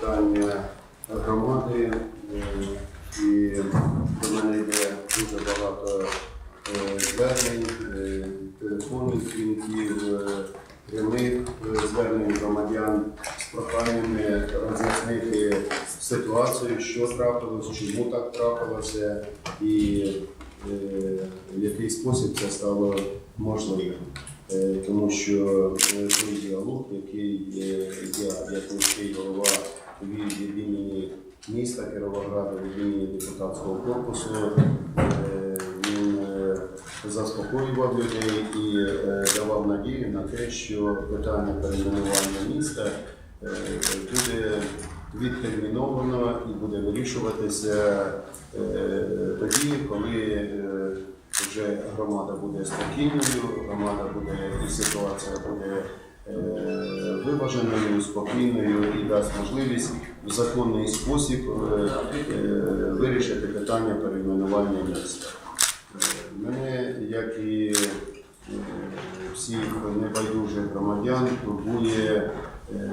питання громади, е, і до мене йде дуже багато е, звернень, е, телефонних дзвінків, прямих звернень громадян з проханнями роз'яснити ситуацію, що трапилось, чому так трапилося, і в який спосіб це стало можливим. Тому що той діалог, який я, як міський голова, від імені міста Кіровограда, від імені депутатського корпусу, е, він е, заспокоював людей і е, давав надію на те, що питання перейменування міста буде відтерміновано і буде вирішуватися тоді, коли вже громада буде спокійною, громада буде і ситуація буде виваженою, спокійною і дасть можливість в законний спосіб е, е, вирішити питання перейменування міста. Е, Мене, як і е, всіх небайдужих громадян, турбує, е,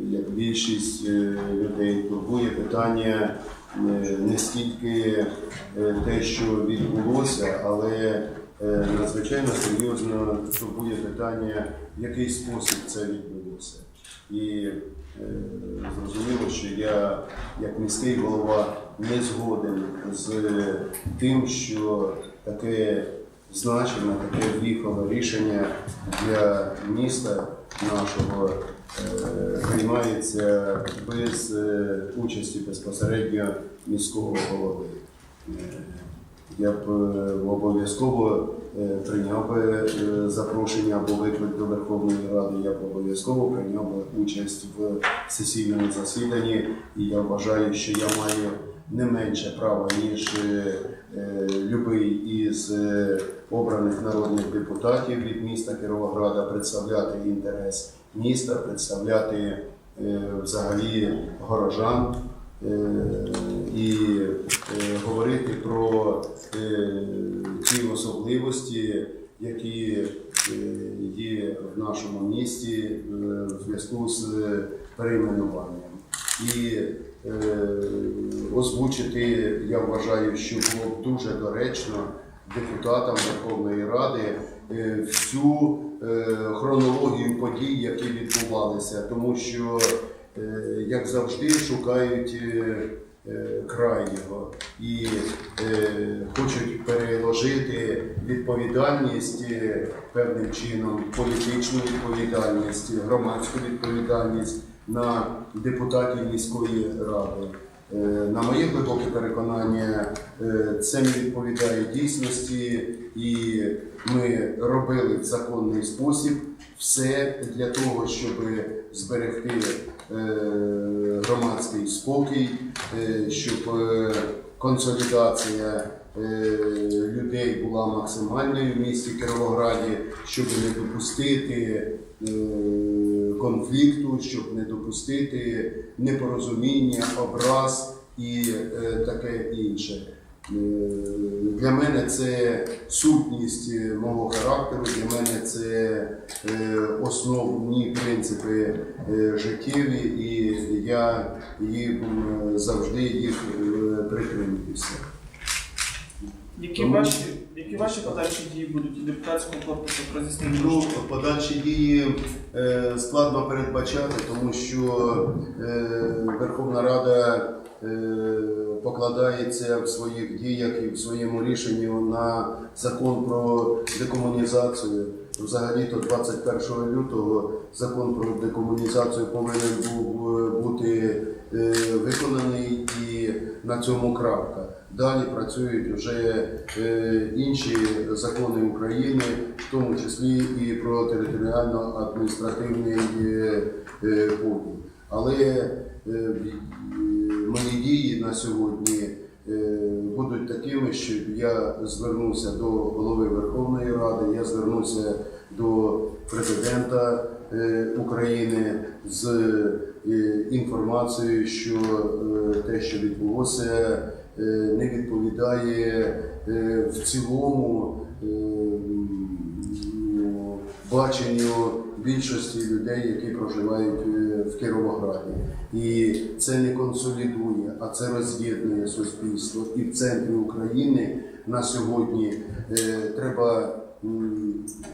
як більшість е, людей, турбує питання е, не стільки е, те, що відбулося, але е, надзвичайно серйозно турбує питання, в який спосіб це відбулося. І е, зрозуміло, що я, як міський голова, не згоден з тим, що таке значиме, таке віхове рішення для міста нашого е, приймається без е, участі безпосередньо міського голови. Я б е, обов'язково е, прийняв би е, запрошення або виклик до Верховної Ради, я б обов'язково прийняв би участь в сесійному засіданні, і я вважаю, що я маю не менше права, ніж любий із обраних народних депутатів від міста Кіровограда представляти інтерес міста, представляти взагалі горожан і е, говорити про е, ті особливості, які е, є в нашому місті е, в зв'язку з перейменуванням. І е, озвучити, я вважаю, що було б дуже доречно депутатам Верховної Ради е, всю е, хронологію подій, які відбувалися, тому що, е, як завжди, шукають край його і е, хочуть переложити відповідальність е, певним чином, політичну відповідальність, громадську відповідальність на депутатів міської ради. Е, На моє глибоке переконання, е, це не відповідає дійсності, і ми робили в законний спосіб все для того, щоб зберегти е, громадський спокій, щоб консолідація людей була максимальною в місті Кіровограді, щоб не допустити конфлікту, щоб не допустити непорозуміння, образ і е, таке інше. Е, Для мене це сутність е, мого характеру, для мене це основні принципи життєві, і я їх м, завжди їх притримуюся. Які ваші, які ваші подальші дії будуть у депутатському корпусу про Ну, подальші дії е, складно передбачати, тому що е, Верховна Рада е, покладається в своїх діях і в своєму рішенні на закон про декомунізацію. Взагалі-то 21 лютого закон про декомунізацію повинен був бути е, виконаний і на цьому крапка. Далі працюють вже е, інші закони України, в тому числі і про територіально-адміністративний е, поділ. Але мої дії на сьогодні будуть такими, що я звернувся до голови Верховної Ради, я звернувся до президента е, України з е, інформацією, що е, те, що відбулося, е, не відповідає е, в цілому е, баченню більшості людей, які проживають е, в Кіровограді. І це не консолідує, а це роз'єднує суспільство. І в центрі України на сьогодні е, треба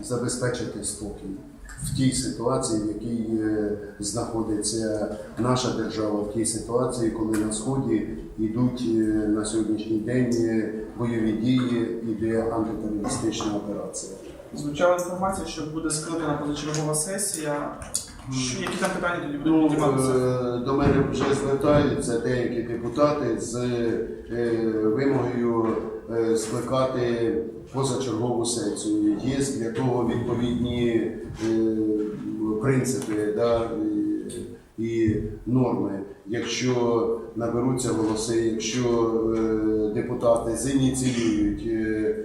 забезпечити спокій в тій ситуації, в якій е, знаходиться наша держава, в тій ситуації, коли на сході йдуть на сьогоднішній день бойові дії, іде антитерористична операція. Звучала інформація, що буде скликана позачергова сесія. Що, які там питання тоді будуть Ну, підніматися? е, до мене вже звертаються деякі депутати з е, вимогою е, скликати позачергову сесію. Є для того відповідні е, принципи да, і, норми. Якщо наберуться голоси, якщо е, депутати зініціюють е,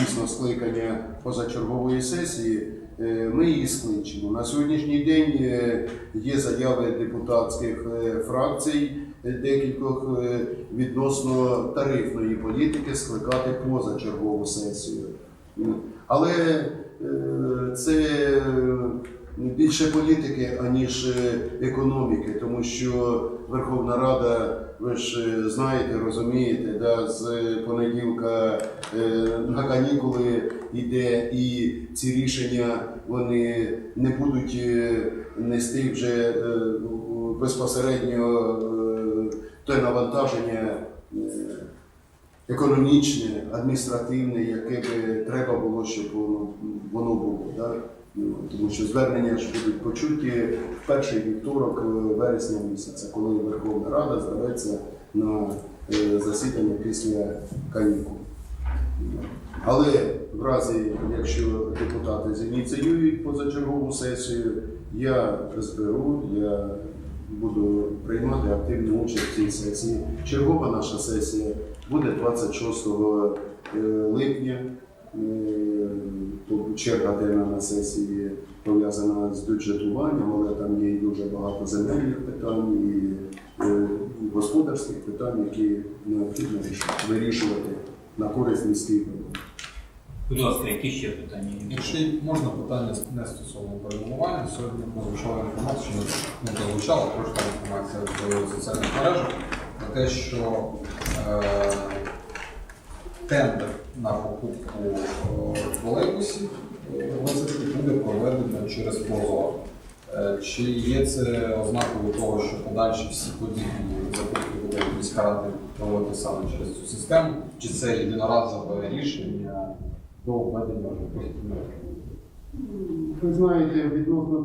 дійсно скликання позачергової сесії, е, ми її скличемо. На сьогоднішній день є заяви депутатських фракцій декількох відносно тарифної політики скликати позачергову сесію. Але це більше політики, аніж е, економіки, тому що Верховна Рада, ви ж е, знаєте, розумієте, да, з понеділка е, на канікули йде, і ці рішення вони не будуть нести вже безпосередньо те навантаження. економічне, адміністративне, яке би треба було, щоб воно, воно було. Да? Тому що звернення ж будуть почуті в перший вівторок е, вересня місяця, коли Верховна Рада здається на е, засідання після канікул. Але в разі, якщо депутати зініціюють позачергову сесію, я зберу, я буду приймати активну участь в цій сесії. Чергова наша сесія буде 26 е, липня. Е, Тут черга денна на сесії пов'язана з бюджетуванням, але там є дуже багато земельних питань і е, господарських питань, які необхідно вирішувати на користь міських. Будь ласка, які ще питання? Якщо можна питання не стосовно перейменування, сьогодні прозвучала інформація, що не прозвучала, пройшла інформація в соціальних мережах про те, що е, тендер на покупку е, тролейбусів е, буде проведено через Прозоро. Е, Чи є це ознакою того, що подальші всі події закупки буде міська рада проводити саме через цю систему, чи це єдиноразове рішення до введення Ви знаєте, відносно